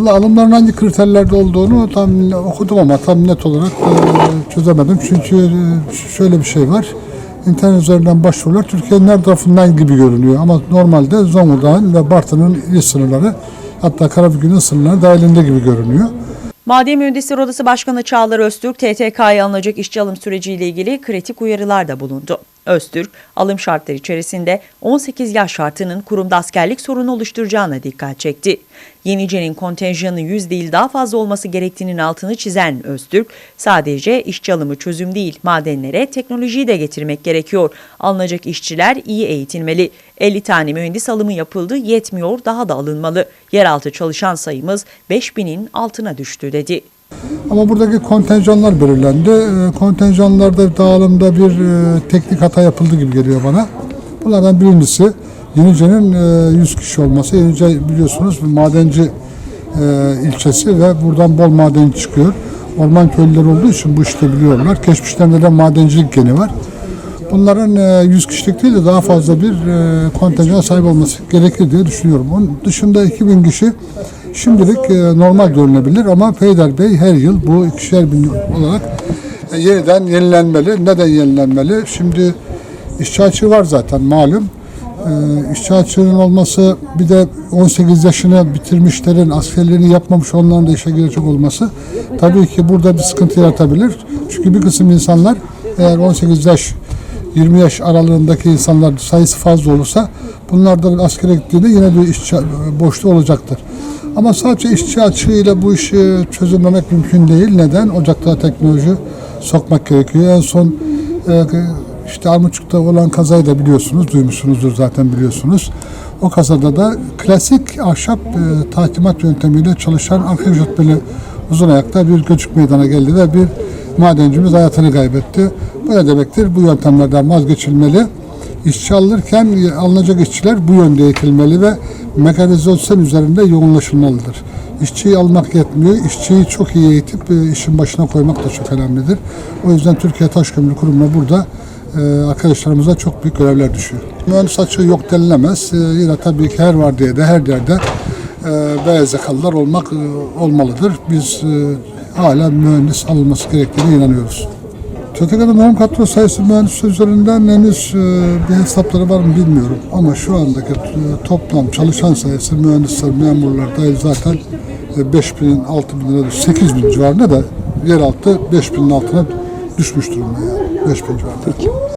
Valla alımların hangi kriterlerde olduğunu tam okudum ama tam net olarak e, çözemedim. Çünkü e, şöyle bir şey var. İnternet üzerinden başvurular Türkiye'nin her tarafından gibi görünüyor. Ama normalde Zonguldak'ın ve Bartın'ın il sınırları hatta Karabük'ün sınırları dahilinde gibi görünüyor. Maden Mühendisleri Odası Başkanı Çağlar Öztürk, TTK'ya alınacak işçi alım süreciyle ilgili kritik uyarılarda bulundu. Öztürk, alım şartları içerisinde 18 yaş şartının kurumda askerlik sorunu oluşturacağına dikkat çekti. Yenice'nin kontenjanı 100 değil daha fazla olması gerektiğinin altını çizen Öztürk, sadece işçi alımı çözüm değil, madenlere teknolojiyi de getirmek gerekiyor. Alınacak işçiler iyi eğitilmeli. 50 tane mühendis alımı yapıldı, yetmiyor, daha da alınmalı. Yeraltı çalışan sayımız 5000'in altına düştü dedi. Ama buradaki kontenjanlar belirlendi. E, Kontenjanlarda dağılımda bir e, teknik hata yapıldı gibi geliyor bana. Bunlardan birincisi Yenice'nin e, 100 kişi olması. Yenice biliyorsunuz madenci e, ilçesi ve buradan bol maden çıkıyor. Orman köylüleri olduğu için bu işte biliyorlar. Geçmişlerinde de madencilik geni var. Bunların e, 100 kişilik değil de daha fazla bir e, kontenjana sahip olması gerekir diye düşünüyorum. Onun dışında 2000 kişi şimdilik e, normal görünebilir ama Peyder Bey her yıl bu ikişer bin olarak e, yeniden yenilenmeli. Neden yenilenmeli? Şimdi işçi açığı var zaten malum. E, işçi açığının olması bir de 18 yaşını bitirmişlerin askerliğini yapmamış onların da işe girecek olması tabii ki burada bir sıkıntı yaratabilir. Çünkü bir kısım insanlar eğer 18 yaş 20 yaş aralığındaki insanlar sayısı fazla olursa bunlardan askere gittiğinde yine bir işçi boşluğu olacaktır. Ama sadece işçi açığıyla bu işi çözümlemek mümkün değil. Neden? Ocakta teknoloji sokmak gerekiyor. En son e, işte Armutçuk'ta olan kazayı da biliyorsunuz, duymuşsunuzdur zaten biliyorsunuz. O kazada da klasik ahşap e, tahkimat yöntemiyle çalışan arka rütbeli uzun ayakta bir göçük meydana geldi ve bir madencimiz hayatını kaybetti. Bu ne demektir? Bu yöntemlerden vazgeçilmeli. İşçi alınırken alınacak işçiler bu yönde eğitilmeli ve mekanizasyon üzerinde yoğunlaşılmalıdır. İşçiyi almak yetmiyor. İşçiyi çok iyi eğitip e, işin başına koymak da çok önemlidir. O yüzden Türkiye Taş Kömürü Kurumu'na burada e, arkadaşlarımıza çok büyük görevler düşüyor. Mühendis açığı yok denilemez. E, Yine tabii ki her var diye de her yerde beyaz yakalılar olmak olmalıdır. Biz hala mühendis alınması gerektiğine inanıyoruz. TTK'da norm kadro sayısı mühendis üzerinden henüz e, bir hesapları var mı bilmiyorum. Ama şu andaki e, toplam çalışan sayısı mühendisler, memurlar dahil zaten e, 5000'in 6000 lira, 8000 civarında da yeraltı 5000'in altına düşmüş durumda yani. 5000 civarında.